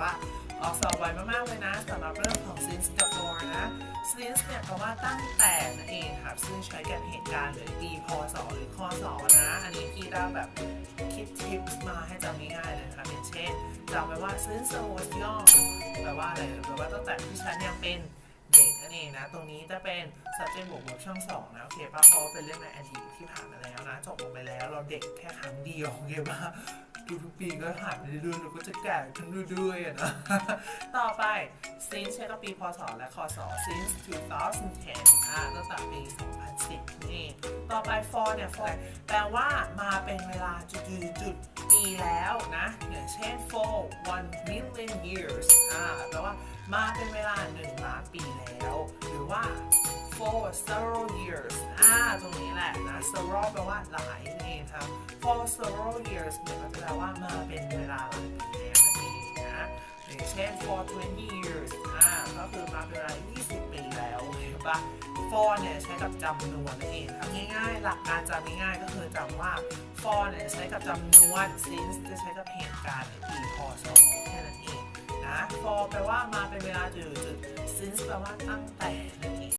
ว่าออสอบไวมากๆเลยนะสำหรับเรื่องของ since กับ for นะ since เนี่ยแปลว่าตั้งแต่นั่นเองครับซึ่งใช้กับเหตุการณ์หรือปีพศหรือคศนะ อันนี้พี่ได้แบบคิดทิปมาให้จำง่ายๆเลยครับอย่างเช่นจำไว้ว่า since I was young แปลว่าอะไรแปลว่าตั้งแต่ที่ฉันยังเป็นเด็กนั่นเองนะ ตรงนี้จะเป็น subject บวก verb ช่องสองนะ โอเคป่ะเพราะว่าเป็นเรื่องในอดีตที่ผ่านมาแล้วนะ จบลงไปแล้วเราเด็กแค่ครั้งเดียวโอเคป่ะ ทุกๆปีก็ผ่านไปเรื่อยๆเราก็จะแก่ขึ้นเรื่อยๆอะนะต่อไป since ใช้กับปีพศและคศ since 2010อ่าตั้งแต่ปี 2010 นี่ ต่อไป for เนี่ย for แปลว่ามาเป็นเวลาจุดๆๆปีแล้วนะ อย่างเช่น for one million years อ่าแปลว่ามาเป็นเวลา 1 ล้านปีแล้ว หรือว่า for several years อ่า ตรงนี้แหละนะ several แปลว่าหลายนั่ครับ for several years เนี่ยก็จ แปลว่ามาเป็นเวลาหลายปีแล้วนั่นเองนะอย่างเช่น for 20 years อ่าก็คือมาเป็นเวลา 20 ปีแล้วเห็นปะ for เนี่ยใช้กับจำนวนนั่นเองครับง่ายๆ หลักการจำง่ายๆก็คือจำว่า for เนี่ยใช้กับจำนวน since จะใช้กับเหตุการณ์ในปีพศแค่นั้นเองนะ for แปลว่ามาเป็นเวลาจุดๆ since แปลว่าตั้งแต่น